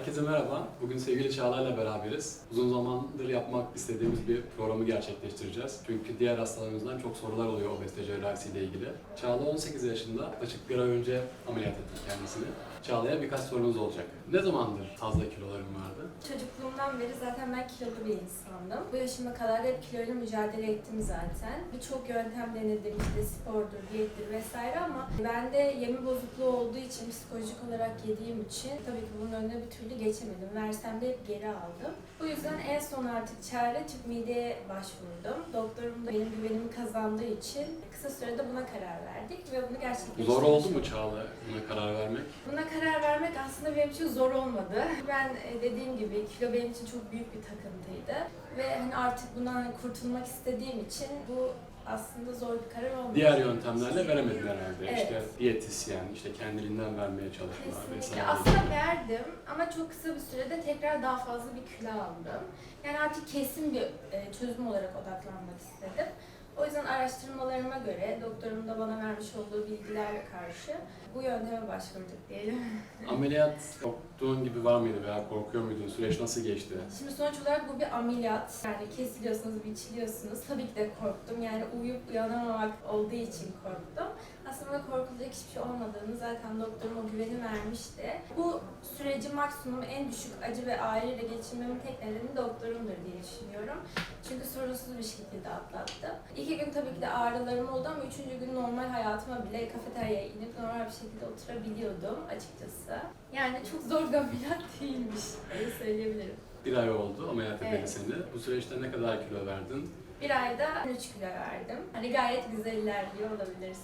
Herkese merhaba. Bugün sevgili Çağla'yla beraberiz. Uzun zamandır yapmak istediğimiz bir programı gerçekleştireceğiz. Çünkü diğer hastalarımızdan çok sorular oluyor obezite cerrahisiyle ilgili. Çağla 18 yaşında, yaklaşık bir ay önce ameliyat ettik kendisini. Çağla'ya birkaç sorunuz olacak. Ne zamandır fazla kiloların vardı? Çocukluğumdan beri zaten ben kilolu bir insandım. Bu yaşıma kadar da hep kiloyla mücadele ettim zaten. Birçok yöntem denedim işte spordur, diyettir vesaire ama bende yeme bozukluğu olduğu için psikolojik olarak yediğim için tabii ki bunun önüne bir türlü geçemedim. Versem de hep geri aldım. Bu yüzden en son artık çare tüp mideye başvurdum. Doktorum da benim güvenimi kazandığı için kısa sürede buna karar verdik ve bunu gerçekleştirdik. Zor oldu mu Çağla buna karar vermek? Buna karar vermek aslında benim için zor olmadı. Ben e, dediğim gibi kilo benim için çok büyük bir takıntıydı. Ve hani artık bundan kurtulmak istediğim için bu aslında zor bir karar olmadı. Diğer yöntemlerle veremedin herhalde. Evet. İşte diyetisyen, işte kendiliğinden vermeye çalışma Kesinlikle. vesaire. Aslında verdim ama çok kısa bir sürede tekrar daha fazla bir kilo aldım. Yani artık kesin bir e, çözüm olarak odaklanmak istedim. O yüzden araştırmalarıma göre doktorum da bana vermiş olduğu bilgilerle karşı bu yönteme başvurduk diyelim. Ameliyat korktuğun gibi var mıydı veya korkuyor muydun? Süreç nasıl geçti? Şimdi sonuç olarak bu bir ameliyat. Yani kesiliyorsunuz, biçiliyorsunuz. Tabii ki de korktum. Yani uyuyup uyanamamak olduğu için korktum. Aslında korkulacak hiçbir şey olmadığını zaten doktorum o güveni vermişti. Bu süreci maksimum en düşük acı ve ağrıyla geçirmemin tek nedeni doktorumdur diye düşünüyorum. Çünkü sorunsuz bir şekilde atlattım. İki gün tabii ki de ağrılarım oldu ama üçüncü gün normal hayatıma bile kafeteryaya inip normal bir şekilde oturabiliyordum açıkçası. Yani çok zor bir ameliyat değilmiş. Öyle söyleyebilirim. Bir ay oldu ameliyat edildi Evet. seni. Bu süreçte ne kadar kilo verdin? Bir ayda 3 kilo verdim. Hani gayet güzel ilerliyor olabiliriz.